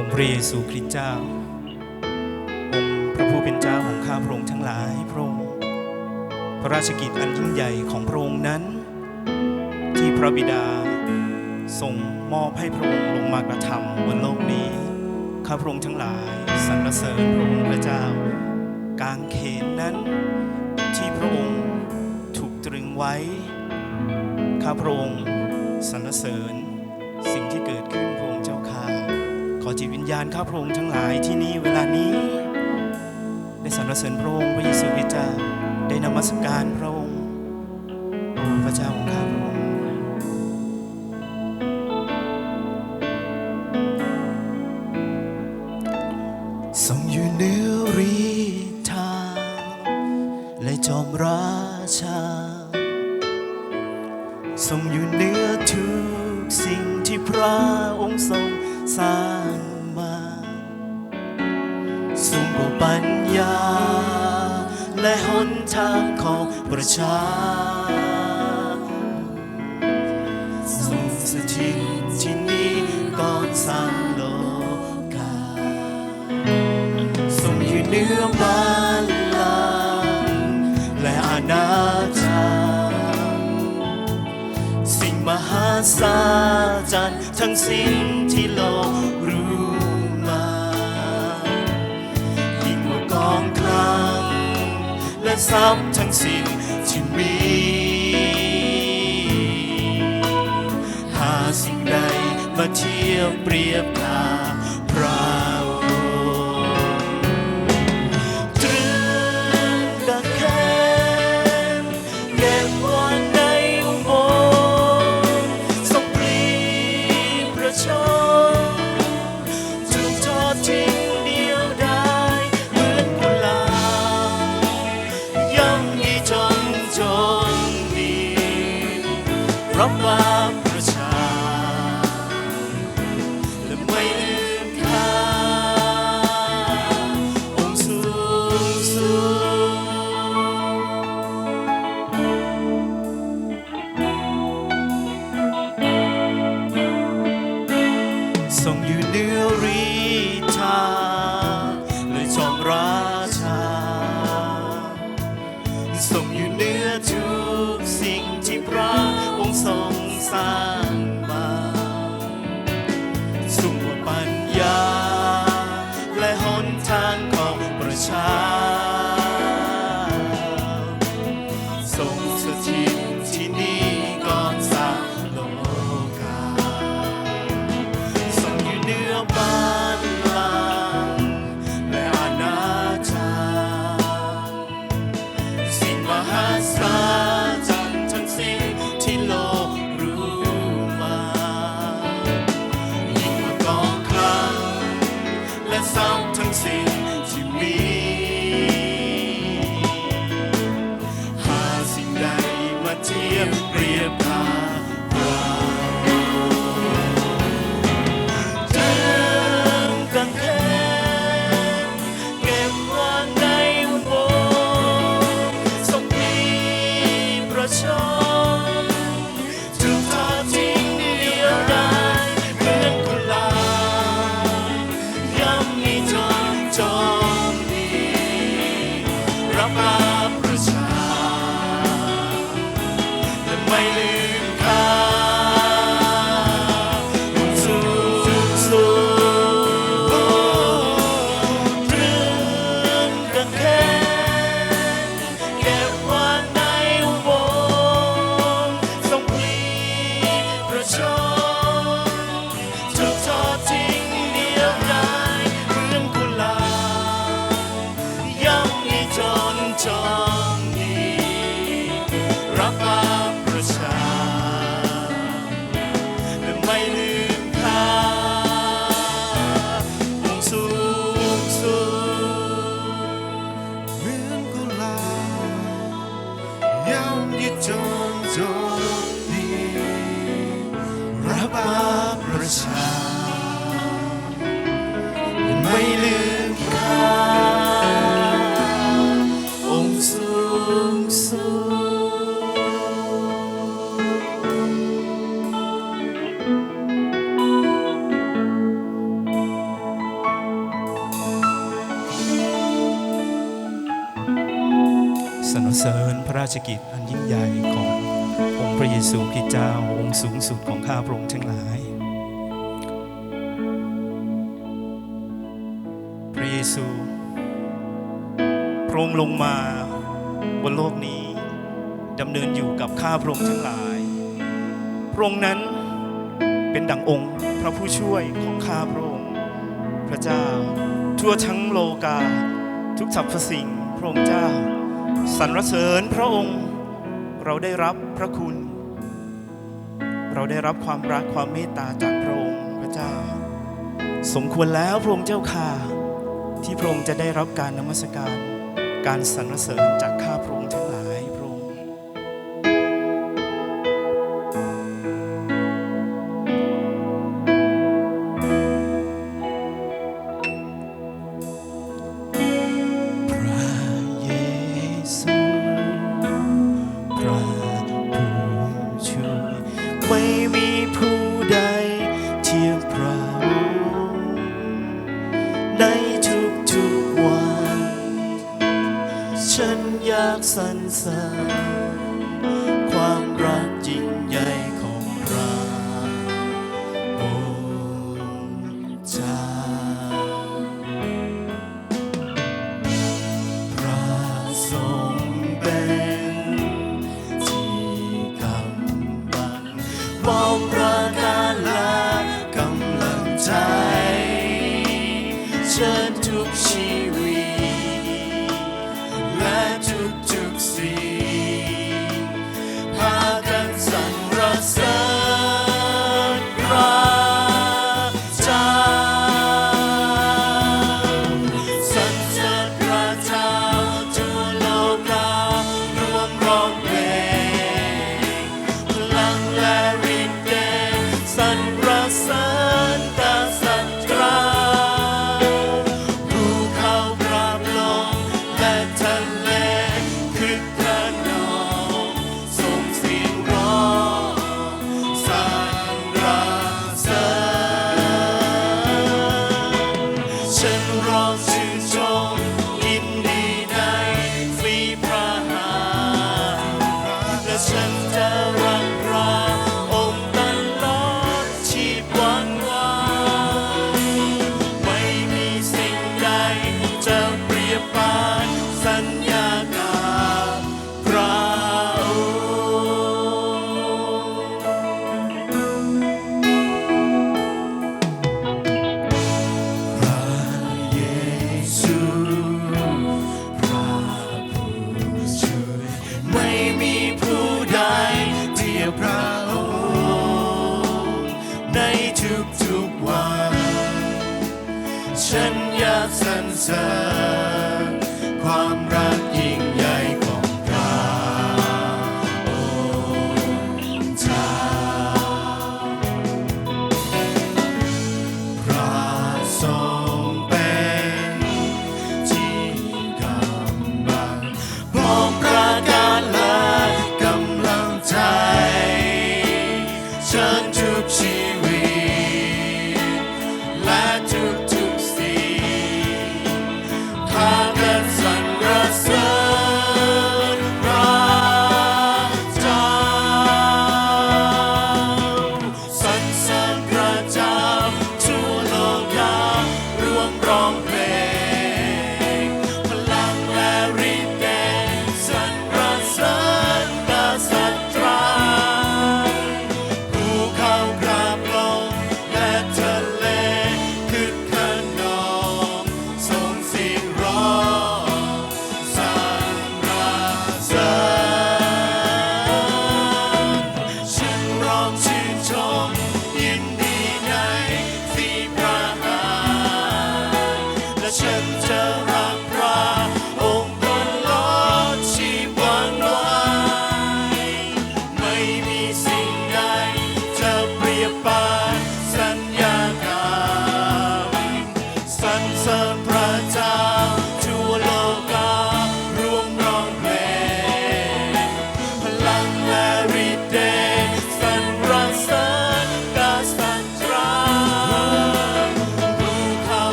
องค์พระเยซูคริสต์เจ้า องค์พระผู้เป็นเจ้าของข้าพระองค์ทั้งหลายพระองค์พระราชกิจอันยิ่งใหญ่ของพระองค์นั้น ที่พระบิดาทรงมอบให้พระองค์ลงมากระทำบนโลกนี้ ข้าพระองค์ทั้งหลายสรรเสริญพระองค์พระเจ้า กางเขนนั้นที่พระองค์ถูกตรึงไว้ ข้าพระองค์สรรเสริญสิ่งที่เกิดขึ้น อจิตวิญญาณข้าพระองค์ทั้งหลายที่นี่เวลานี้ ได้สรรเสริญพระองค์พระเยซูคริสต์เจ้าได้นมัสการพระองค์โอ้พระเจ้าของข้าพระองค์ทรงอยู่เหนือรีทางและจอมราชาทรงอยู่เหนือทุกสิ่งที่พระองค์ทรง สร้างมาทรงบปัญญา และหนทางของประชาทรงสถิตที่นี่ก่อนสร้างโลกาทรงอยู่เหนือบ้า หาศาลทั้งสิ้นที่โลกรู้มา ยิ่งกว่ากองคลัง และทรัพย์ทั้งสิ้นที่มี หาสิ่งใดมาเทียบเปรียบกา ปร ทรง อ พระราชกิจอันยิ่งใหญ่ขององค์พระเยซูคริสต์เจ้าองค์สูงสุดของข้าพระองค์ทั้งหลาย พระเยซูพระองค์ลงมาบนโลกนี้ดำเนินอยู่กับข้าพระองค์ทั้งหลาย พระองค์นั้นเป็นดั่งองค์พระผู้ช่วยของข้าพระองค์ พระเจ้า ทั่วทั้งโลกาทุกสรรพสิ่งพระองค์เจ้า สรรเสริญพระองค์เราได้รับพระคุณ เราได้รับความรักความเมตตาจากพระองค์พระเจ้า สมควรแล้วพระองค์เจ้าข่าที่พระองค์จะได้รับการนมัสการ การสรรเสริญจากข้าพระองค์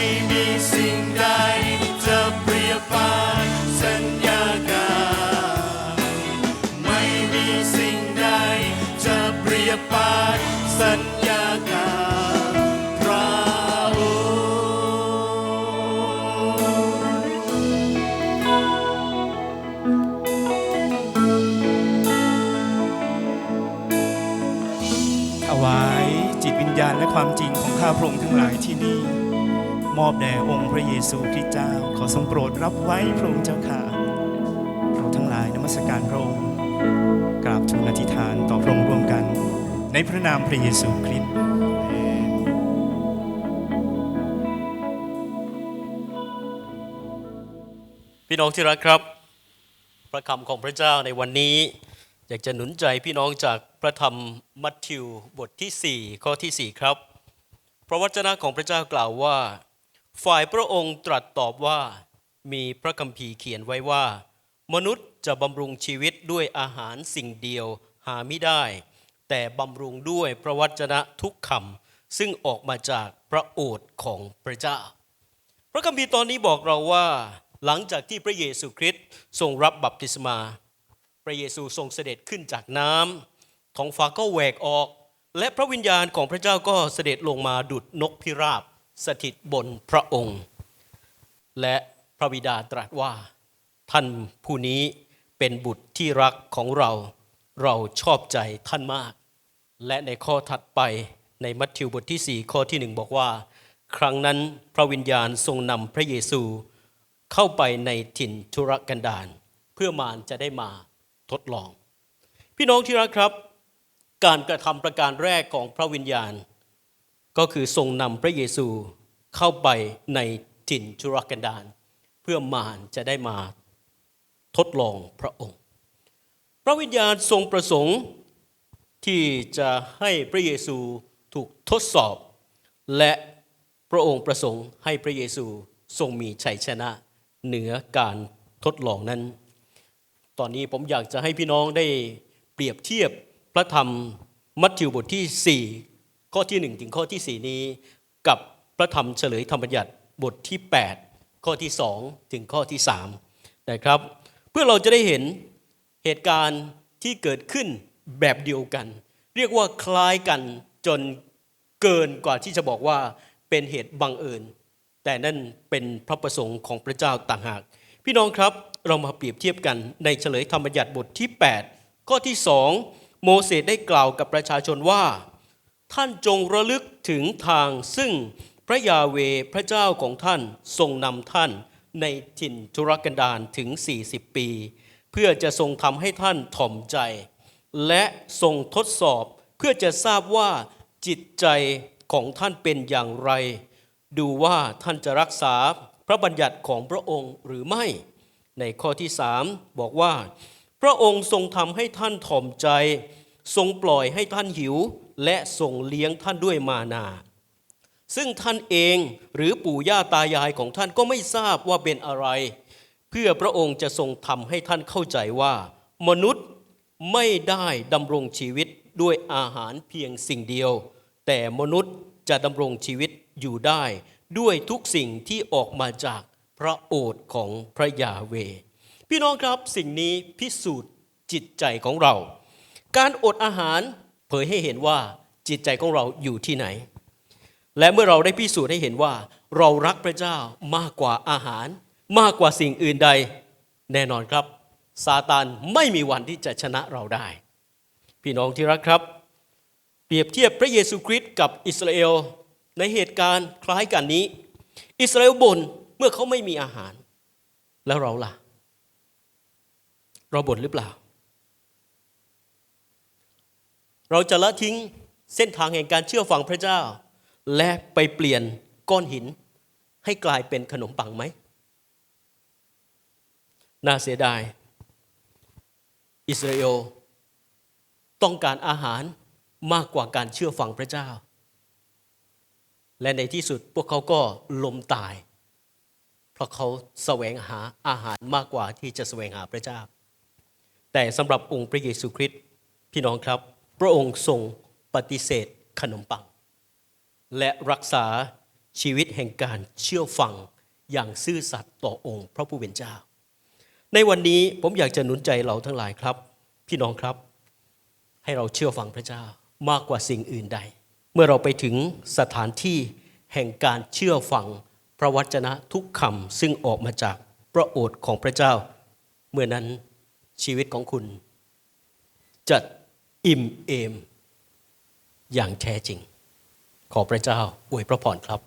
ม่มีสิ่งใดจะเปรียบปานสัญญาการไม่มีสิ่งใดจะเปรียบปานสัญญาการพระองค์ถวายจิตวิญญาณและความจริงของข้าพระองค์ทั้งหลายที่นี่ มอบแด่องค์พระเยซูคริสต์เจ้า ขอทรงโปรดรับไว้พระองค์เจ้าค่ะเราทั้งหลายนมัสการพระองค์กราบทูลอธิษฐานต่อพระองค์ร่วมกัน ในพระนามพระเยซูคริสต์พี่น้องที่รักครับพระคำของพระเจ้าในวันนี้ อยากจะหนุนใจพี่น้องจากพระธรรมมัทธิวบทที่ 4 ข้อที่ 4 ครับ พระวจนะของพระเจ้ากล่าวว่า ฝ่ายพระองค์ตรัสตอบว่ามีพระคัมภีร์เขียนไว้ว่า มนุษย์จะบำรุงชีวิตด้วยอาหารสิ่งเดียวหาไม่ได้ แต่บำรุงด้วยพระวจนะทุกคำซึ่งออกมาจากพระโอษฐ์ของพระเจ้า พระคัมภีร์ตอนนี้บอกเราว่า หลังจากที่พระเยซูคริสต์ทรงรับบัพติศมา พระเยซูทรงเสด็จขึ้นจากน้ำท้องฟ้าก็แหวกออก และพระวิญญาณของพระเจ้าก็เสด็จลงมาดุดนกพิราบ สถิตบนพระองค์ และพระบิดาตรัสว่า ท่านผู้นี้เป็นบุตรที่รักของเรา เราชอบใจท่านมาก และในข้อถัดไปในมัทธิวบทที่ 4 ข้อที่หนึ่งบอกว่า ครั้งนั้นพระวิญญาณทรงนำพระเยซูเข้าไปในถิ่นทุรกันดารเพื่อมารจะได้มาทดลอง พี่น้องที่รักครับ การกระทำประการแรกของพระวิญญาณ ก็คือทรงนำพระเยซูเข้าไปในถิ่นทุรกันดารเพื่อมารจะได้มาทดลองพระองค์ พระวิญญาณทรงประสงค์ที่จะให้พระเยซูถูกทดสอบ และพระองค์ประสงค์ให้พระเยซูทรงมีชัยชนะเหนือการทดลองนั้น ตอนนี้ผมอยากจะให้พี่น้องได้เปรียบเทียบพระธรรมมัทธิวบทที่ 4 ข้อที่ 1 ถึงข้อที่ 4 นี้ กับพระธรรมเฉลยธรรมบัญญัติบทที่ 8 ข้อที่ 2 ถึงข้อที่3นะครับ เพื่อเราจะได้เห็นเหตุการณ์ที่เกิดขึ้นแบบเดียวกัน เรียกว่าคล้ายกันจนเกินกว่าที่จะบอกว่าเป็นเหตุบังเอิญ แต่นั่นเป็นพระประสงค์ของพระเจ้าต่างหาก พี่น้องครับเรามาเปรียบเทียบกันในเฉลยธรรมบัญญัติบทที่ 8 ข้อที่ 2 โมเสสได้กล่าวกับประชาชนว่า ท่านจงระลึกถึงทางซึ่งพระยาเวพระเจ้าของท่านทรงนำท่านในถิ่นทุรกันดารถึง 40 ปี เพื่อจะทรงทำให้ท่านถ่อมใจ และทรงทดสอบเพื่อจะทราบว่าจิตใจของท่านเป็นอย่างไร ดูว่าท่านจะรักษาพระบัญญัติของพระองค์หรือไม่ ในข้อที่สามบอกว่า พระองค์ทรงทำให้ท่านถ่อมใจ ทรงปล่อยให้ท่านหิว และทรงเลี้ยงท่านด้วยมานา ซึ่งท่านเองหรือปู่ย่าตายายของท่านก็ไม่ทราบว่าเป็นอะไร เพื่อพระองค์จะทรงทำให้ท่านเข้าใจว่า มนุษย์ไม่ได้ดำรงชีวิตด้วยอาหารเพียงสิ่งเดียว แต่มนุษย์จะดำรงชีวิตอยู่ได้ด้วยทุกสิ่งที่ออกมาจากพระโอษฐ์ของพระยาเว พี่น้องครับสิ่งนี้พิสูจน์จิตใจของเรา การอดอาหาร เผยให้เห็นว่าจิตใจของเราอยู่ที่ไหน และเมื่อเราได้พิสูจน์ให้เห็นว่า เรารักพระเจ้ามากกว่าอาหาร มากกว่าสิ่งอื่นใด แน่นอนครับซาตานไม่มีวันที่จะชนะเราได้ พี่น้องที่รักครับ เปรียบเทียบพระเยซูคริสต์กับอิสราเอลในเหตุการณ์คล้ายกันนี้ อิสราเอลบ่นเมื่อเขาไม่มีอาหาร แล้วเราล่ะ เราบ่นหรือเปล่า เราจะละทิ้งเส้นทางแห่งการเชื่อฟังพระเจ้า และไปเปลี่ยนก้อนหิน ให้กลายเป็นขนมปังไหม น่าเสียดาย อิสราเอลต้องการอาหารมากกว่าการเชื่อฟังพระเจ้า และในที่สุดพวกเขาก็ล้มตาย เพราะเขาแสวงหาอาหารมากกว่าที่จะแสวงหาพระเจ้า แต่สำหรับองค์พระเยซูคริสต์พี่น้องครับ พระองค์ทรงปฏิเสธขนมปัง และรักษาชีวิตแห่งการเชื่อฟังอย่างซื่อสัตย์ต่อองค์พระผู้เป็นเจ้า ในวันนี้ผมอยากจะหนุนใจเราทั้งหลายครับ พี่น้องครับ ให้เราเชื่อฟังพระเจ้ามากกว่าสิ่งอื่นใด เมื่อเราไปถึงสถานที่แห่งการเชื่อฟังพระวจนะทุกคำซึ่งออกมาจากพระโอษฐ์ของพระเจ้า เมื่อนั้นชีวิตของคุณจะ อิ่มเอม อย่างแท้จริง ขอพระเจ้าอวยพระพรครับ